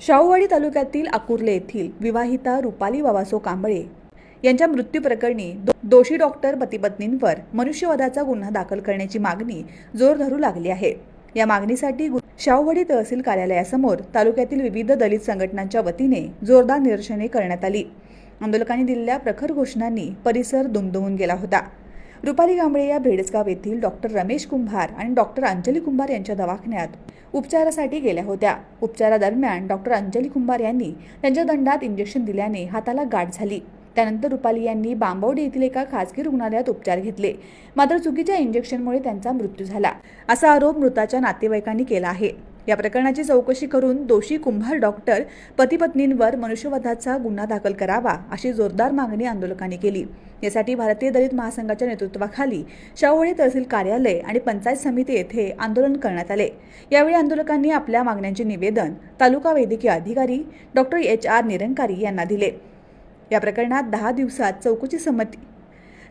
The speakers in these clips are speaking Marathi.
शाहूवाडी तालुक्यातील आकुर्ले येथील विवाहिता रुपाली बाबासो कांबळे यांच्या मृत्यूप्रकरणी दोषी डॉक्टर पतीपत्नींवर मनुष्यवधाचा गुन्हा दाखल करण्याची मागणी जोर धरू लागली आहे. या मागणीसाठी गु- शाहूवाडी तहसील कार्यालयासमोर तालुक्यातील विविध दलित संघटनांच्या वतीने जोरदार निदर्शने करण्यात आली. आंदोलकांनी दिलेल्या प्रखर घोषणांनी परिसर दुमदुमून गेला होता. रुपाली कांबळे या भेडसगाव येथील डॉक्टर रमेश कुंभार आणि डॉक्टर अंजली कुंभार यांच्या दवाखान्यात उपचारासाठी गेल्या होत्या. उपचारादरम्यान डॉक्टर अंजली कुंभार यांनी त्यांच्या दंडात इंजेक्शन दिल्याने हाताला गाठ झाली. त्यानंतर रुपाली यांनी बांबवडे येथील एका खासगी रुग्णालयात उपचार घेतले. मात्र चुकीच्या इंजेक्शनमुळे त्यांचा मृत्यू झाला. असा आरोप मृताच्या नातेवाईकांनी केला आहे. या प्रकरणाची चौकशी करून दोषी कुंभार डॉक्टर पतीपत्नींवर मनुष्यवधाचा गुन्हा दाखल करावा अशी जोरदार मागणी आंदोलकांनी केली. यासाठी भारतीय दलित महासंघाच्या नेतृत्वाखाली शाहूवाडी तहसील कार्यालय आणि पंचायत समिती येथे आंदोलन करण्यात आले. यावेळी आंदोलकांनी आपल्या मागण्यांचे निवेदन तालुका वैद्यकीय अधिकारी डॉक्टर एच आर निरंकारी यांना दिले. या प्रकरणात दहा दिवसात चौकशी समिती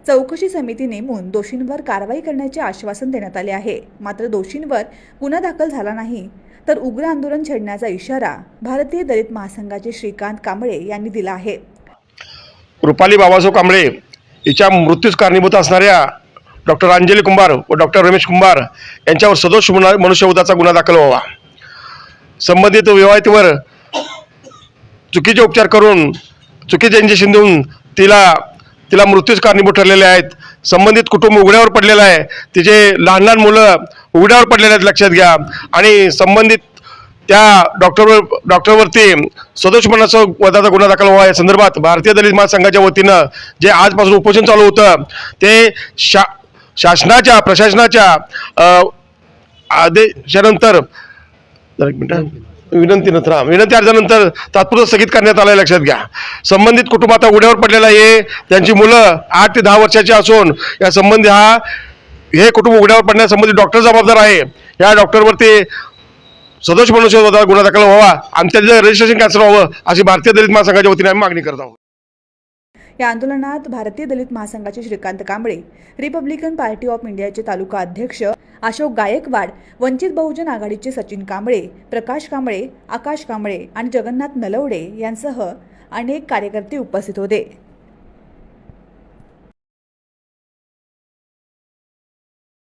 चौकशी समिती नेमून दोषींवर कारवाई करण्याचे आश्वासन देण्यात आले आहे. मात्र दोषींवर गुन्हा दाखल झाला नाही तर उग्र आंदोलन छेडण्याचा इशारा भारतीय दलित महासंघाचे श्रीकांत कांबळे यांनी दिला आहे. रुपाली बाबासाहेब कांबळे हिच्या मृत्यूस कारणीभूत असणाऱ्या डॉक्टर अंजली कुंभार व डॉक्टर रमेश कुंभार यांच्यावर सदोष मनुष्यवधाचा गुन्हा दाखल व्हावा. संबंधित विवाहितेवर चुकीचे उपचार करून चुकीचे इंजेक्शन देऊन तिला तिला मृत्यूच कारणीभूत ठरलेले आहेत. संबंधित कुटुंब उघड्यावर पडलेलं आहे. तिचे लहान लहान मुलं उघड्यावर पडलेले आहेत लक्षात घ्या. आणि संबंधित त्या डॉक्टरवर डॉक्टरवरती सदोषपणाचा वधाचा गुन्हा दाखल व्हावा या संदर्भात भारतीय दलित महासंघाच्या वतीनं जे आजपासून उपोषण चालू होतं ते शा शासनाच्या प्रशासनाच्या आदेशानंतर एक मिनटं. विनंतीनंतर हा विनंती अर्जानंतर तात्पुरतं स्थगित करण्यात आलं आहे लक्षात घ्या. संबंधित कुटुंब आता उड्यावर पडलेलं आहे. त्यांची मुलं आठ ते दहा वर्षाची असून या संबंधी हा हे कुटुंब उघड्यावर पडण्यासंबंधी डॉक्टर जबाबदार आहे. या डॉक्टरवरती सदोष मनुष्यवधाचा गुन्हा दाखल व्हावा. आणि त्याचं रजिस्ट्रेशन कॅन्सल व्हावं अशी भारतीय दलित महासंघाच्या वतीने आम्ही मागणी करत आहोत. या आंदोलनात भारतीय दलित महासंघाचे Shrikant Kamble Republican party of इंडियाचे तालुका अध्यक्ष अशोक गायकवाड वंचित बहुजन आघाडीचे सचिन कांबळे प्रकाश कांबळे आकाश कांबळे आणि जगन्नाथ नलवडे यांसह अनेक कार्यकर्ते उपस्थित होते.